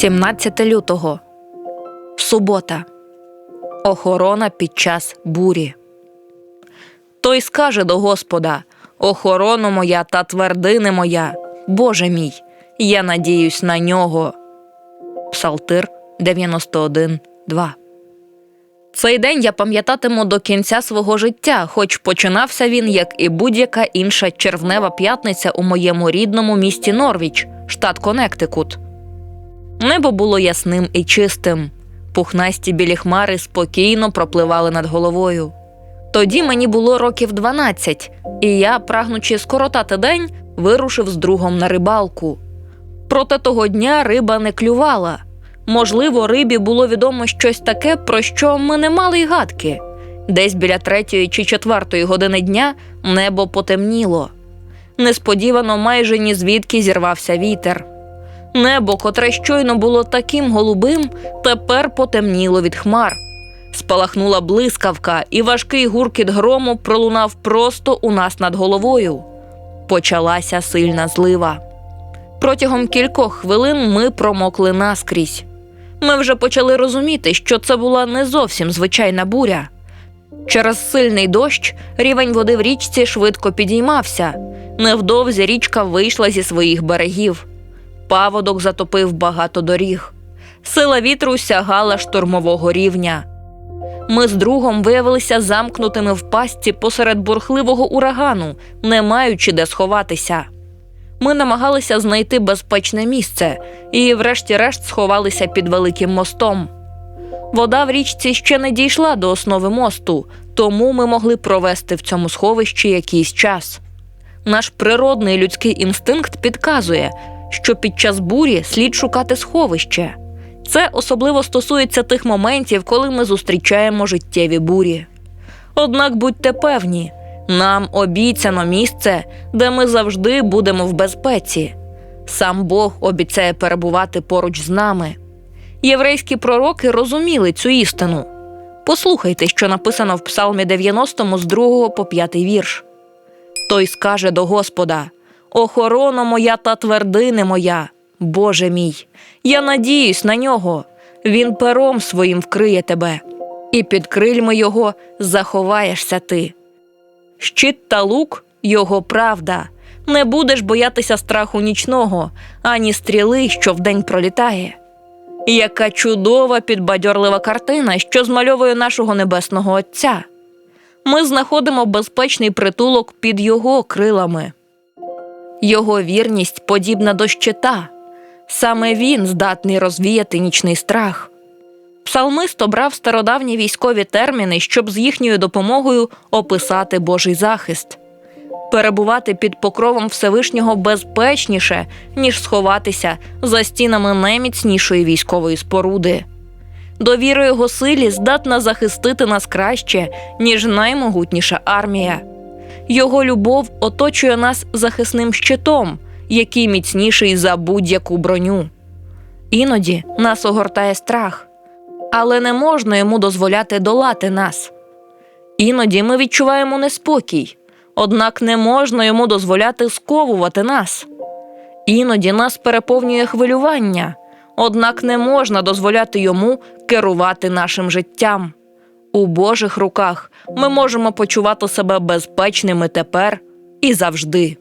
17 лютого. Субота. Охорона під час бурі. Той скаже до Господа: Охорону моя та твердини моя, Боже мій, я надіюсь на нього. Псалтир 91, 2. Цей день я пам'ятатиму до кінця свого життя, хоч починався він, як і будь-яка інша червнева п'ятниця у моєму рідному місті Норвіч, штат Коннектикут. Небо було ясним і чистим. Пухнасті білі хмари спокійно пропливали над головою. Тоді мені було років 12, і я, прагнучи скоротати день, вирушив з другом на рибалку. Проте того дня риба не клювала. Можливо, рибі було відомо щось таке, про що ми не мали й гадки. Десь біля третьої чи четвертої години дня небо потемніло. Несподівано майже ні звідки зірвався вітер. Небо, котре щойно було таким голубим, тепер потемніло від хмар. Спалахнула блискавка, і важкий гуркіт грому пролунав просто у нас над головою. Почалася сильна злива. Протягом кількох хвилин ми промокли наскрізь. Ми вже почали розуміти, що це була не зовсім звичайна буря. Через сильний дощ рівень води в річці швидко підіймався. Невдовзі річка вийшла зі своїх берегів. Паводок затопив багато доріг. Сила вітру сягала штурмового рівня. Ми з другом виявилися замкнутими в пастці посеред бурхливого урагану, не маючи де сховатися. Ми намагалися знайти безпечне місце і, врешті-решт, сховалися під великим мостом. Вода в річці ще не дійшла до основи мосту, тому ми могли провести в цьому сховищі якийсь час. Наш природний людський інстинкт підказує, що під час бурі слід шукати сховище. Це особливо стосується тих моментів, коли ми зустрічаємо життєві бурі. Однак будьте певні, нам обіцяно місце, де ми завжди будемо в безпеці. Сам Бог обіцяє перебувати поруч з нами. Єврейські пророки розуміли цю істину. Послухайте, що написано в Псалмі 90 з 2 по 5 вірш. Той скаже до Господа: Охорона моя та твердини моя, Боже мій, я надіюсь на нього, він пером своїм вкриє тебе, і під крильми його заховаєшся ти. Щит та лук його правда. Не будеш боятися страху нічного, ані стріли, що вдень пролітає. Яка чудова підбадьорлива картина, що змальовує нашого небесного Отця. Ми знаходимо безпечний притулок під його крилами. Його вірність подібна до щита. Саме він здатний розвіяти нічний страх. Псалмист обрав стародавні військові терміни, щоб з їхньою допомогою описати Божий захист. Перебувати під покровом Всевишнього безпечніше, ніж сховатися за стінами найміцнішої військової споруди. Довіра його силі здатна захистити нас краще, ніж наймогутніша армія. Його любов оточує нас захисним щитом, який міцніший за будь-яку броню. Іноді нас огортає страх, але не можна йому дозволяти долати нас. Іноді ми відчуваємо неспокій, однак не можна йому дозволяти сковувати нас. Іноді нас переповнює хвилювання, однак не можна дозволяти йому керувати нашим життям. У Божих руках ми можемо почувати себе безпечними тепер і завжди.